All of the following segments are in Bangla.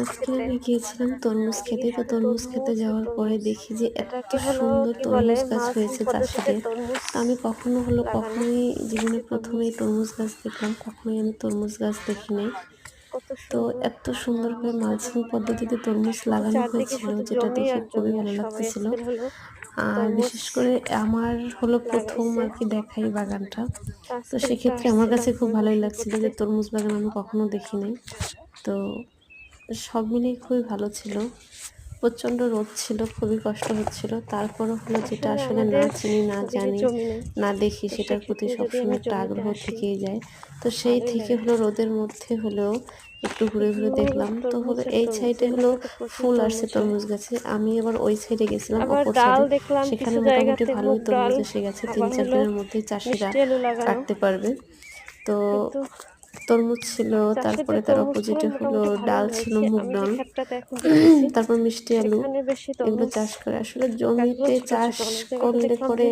আজকে আমি গিয়েছিলাম তরমুজ খেতে। তো তরমুজ খেতে যাওয়ার পরে দেখি যে এত সুন্দর তরমুজ গাছ হয়েছে চাষিদের আমি কখনো হলো। কখনোই জীবনে প্রথমেই তরমুজ গাছ দেখলাম। কখনোই আমি তরমুজ গাছ দেখিনি তো এত সুন্দর করে মালচিং পদ্ধতিতে তরমুজ লাগানো হয়েছিল যেটা দেখে খুবই ভালো লাগতেছিল। আর বিশেষ করে আমার হলো প্রথম আর কি দেখাই বাগানটা। তো সেক্ষেত্রে আমার কাছে খুব ভালোই লাগছিল যে তরমুজ বাগান আমি কখনো দেখিনি। তো সব মিলিয়ে খুবই ভালো ছিল। প্রচণ্ড রোদ ছিল খুবই কষ্ট হচ্ছিল। তারপরও হলো যেটা আসলে না চিনি না জানি না দেখি সেটার প্রতি সবসময় একটা আগ্রহ থেকেই যায়। তো সেই থেকে হলো রোদের মধ্যে হলেও একটু ঘুরে ঘুরে দেখলাম। তো হলো এই সাইডে হলো ফুল আসছে তরমুজ গাছে। আমি আবার ওই সাইডে গেছিলাম অপর সাইডে। সেখানে মোটামুটি ভালোই তরমুজ এসে গেছে। তিন চার দিনের মধ্যেই চাষিরা কাটতে পারবে। তো তরমুজ ছিল তারপরে তার অপোজিটে হলো ডাল ছিল মুগ ডাল। তারপর মিষ্টি আলু এগুলো চাষ করে। আসলে জমিতে চাষ করলে পরে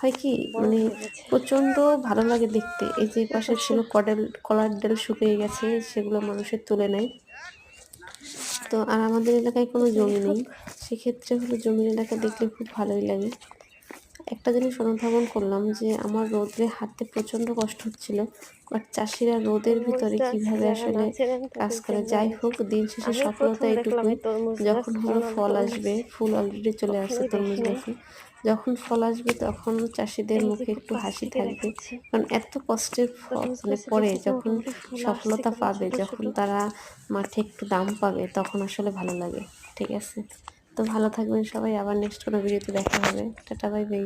হয় কি মানে প্রচণ্ড ভালো লাগে দেখতে। এই যে পাশে ছিল কডেল কলার ডাল শুকিয়ে গেছে সেগুলো মানুষের তুলে নেয়। তো আর আমাদের এলাকায় কোনো জমি নেই। সেক্ষেত্রে হলো জমির এলাকা দেখলে খুব ভালোই লাগে। একটা জিনিস অনুধাবন করলাম যে আমার রোদে হাঁটতে প্রচণ্ড কষ্ট হচ্ছিল। বাট চাষিরা রোদের ভিতরে কীভাবে আসলে কাজ করে। যাই হোক দিন শেষে সফলতা প্রথম দেখলাম এটুকুই এই তরমুজ গাছ, যখন হলো ফল আসবে ফুল অলরেডি চলে আসছে তরমুজ। গাছে। যখন ফল আসবে তখন চাষিদের মুখে একটু হাসি থাকবে। কারণ এত কষ্টের ফল মানে পরে যখন সফলতা পাবে যখন তারা মাঠে একটু দাম পাবে তখন আসলে ভালো লাগে। ঠিক আছে? তো ভালো থাকবেন সবাই আবার নেক্সট কোনো ভিডিওতে দেখা হবে। Tata bye bye